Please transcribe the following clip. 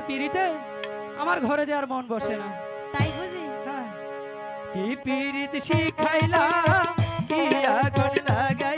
আমার পিড়িতে আমার ঘরে যাওয়ার মন বসে না। তাই বুঝি? হ্যাঁ। কি পিড়িত শিখাইলাম কি আগুন লাগে